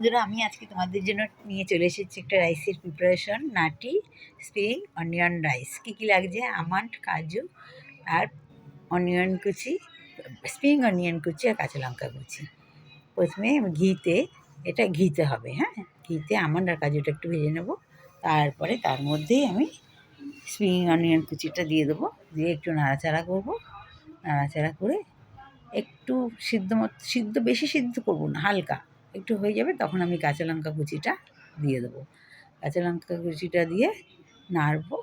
বন্ধুরা আমি আজকে তোমাদের জন্য নিয়ে চলে এসেছি একটা রাইসের প্রিপারেশন নাটি স্প্রিং অনিয়ন রাইস কী কী লাগছে? আমন্ড, কাজু আর অনিয়ন কুচি স্প্রিং অনিয়ন কুচি আর কাঁচা লঙ্কা কুচি। প্রথমে ঘিতে, এটা ঘিতে হবে হ্যাঁ? ঘিতে আমন্ড আর কাজুটা একটু ভেজে নেব। তারপরে তার মধ্যেই আমি স্প্রিং অনিয়ন কুচিটা দিয়ে দেবো। দিয়ে একটু নাড়াচাড়া করব। নাড়াচাড়া করে একটু সিদ্ধ মতো, সিদ্ধ, বেশি সিদ্ধ করব না, হালকা। একটু হয়ে যাবে, তখন আমি কাঁচা লঙ্কা কুচিটা দিয়ে দেবো। কাঁচা লঙ্কা কুচিটা দিয়ে নাড়বো।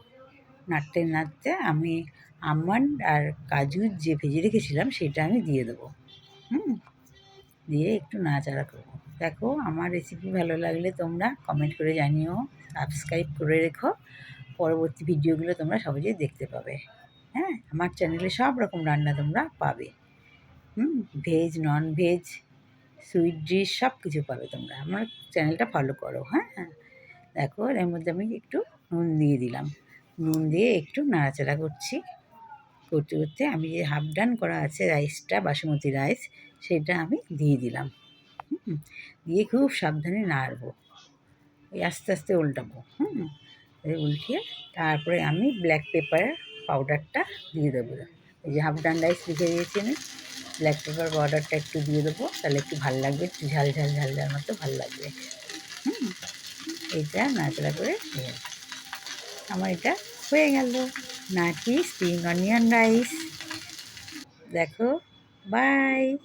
নাড়তে নাড়তে আমি আমন্ড আর কাজু যে ভেজে রেখেছিলাম, সেটা আমি দিয়ে দেবো। হুম? দিয়ে একটু নাড়াচাড়া করব। দেখো, আমার রেসিপি ভালো লাগলে তোমরা কমেন্ট করে জানিও সাবস্ক্রাইব করে রেখো। পরবর্তী ভিডিওগুলো তোমরা সহজেই দেখতে পাবে। হ্যাঁ? আমার চ্যানেলে সব রকম রান্না তোমরা পাবে। হুম? Veg non veg sweet dish সব কিছু পাবে তোমরা। আমার চ্যানেলটা ফলো করো হ্যাঁ? দেখো, এর মধ্যে আমি একটু নুন দিয়ে দিলাম। নুন দিয়ে একটু নাড়াচাড়া করছি। করতে করতে আমি যে হাফ ডান করা আছে রাইসটা বাসমতি রাইস সেটা আমি দিয়ে দিলাম। দিয়ে খুব সাবধানে নাড়বো। ওই আস্তে আস্তে উল্টাবো, হুম? উল্টিয়ে তারপরে আমি ব্ল্যাক পেপার পাউডারটা দিয়ে দেবো। এই যে হাফ ডান রাইস লিখে দিয়েছি আমি। ব্ল্যাক পেপার বর্ডারটা একটু দিয়ে দেবো। তাহলে একটু ভালো লাগবে, একটু ঝাল ঝাল ঝাল ঝাল মতো ভালো লাগবে। হুম? এইটা নাচড়া করে দিয়ে আমার এটা হয়ে গেল। নাকি স্প্রিং অনিয়ন রাইস। দেখো, বাই।